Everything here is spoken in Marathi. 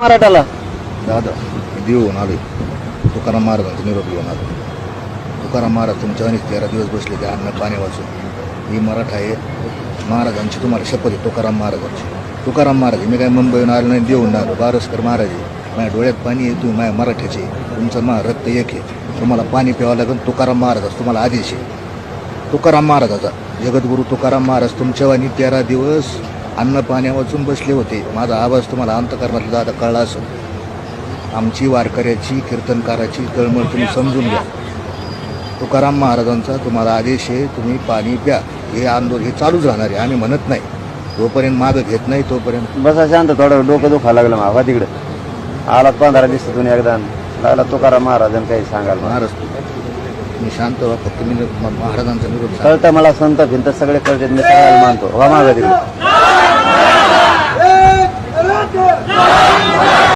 मराठाला दादा देऊन आहे तुकाराम महाराजांचा निरोप घेऊन आलो तुकाराम महाराज तुमच्या आणि तेरा दिवस बसले ते अन्न पाणी वाचून ही मराठा आहे महाराजांची तुम्हाला शपथ आहे तुकाराम महाराजांची तुकाराम महाराज मी काय मुंबईहून आलो नाही देऊन आलो बारसकर महाराज आहे माझ्या डोळ्यात पाणी आहे तुम्ही माझ्या मराठ्याचे तुमचं मा रक्त एक आहे तुम्हाला पाणी प्यावं लागेल तुकाराम महाराजाचा तुम्हाला आदेश आहे तुकाराम महाराजाचा जगद्गुरू तुकाराम महाराज तुमच्यावानी तेरा दिवस अन्न पाण्या वाचून बसले होते. माझा आवाज तुम्हाला अंतकरणातला दादा कळला असेल. आमची वारकऱ्याची कीर्तनकाराची तळमळ तुम्ही समजून घ्या. तुकाराम महाराजांचा तुम्हाला आदेश आहे तुम्ही पाणी प्या. हे आंदोलन हे चालूच राहणार आहे. आम्ही म्हणत नाही. जोपर्यंत मागं घेत नाही तोपर्यंत. बसा शांत थोडं डोकं दुखायला लागलं मावा तिकडे. आला पंधरा दिवसातून एकदा. लागला तुकाराम महाराजांनी काही सांगाल महाराज मी शांत व्हा. फक्त मी महाराजांचा निरोप कळतं मला संत भिंत सगळे कळतात. मी सगळ्याला मानतो. वा मागा तिकडे.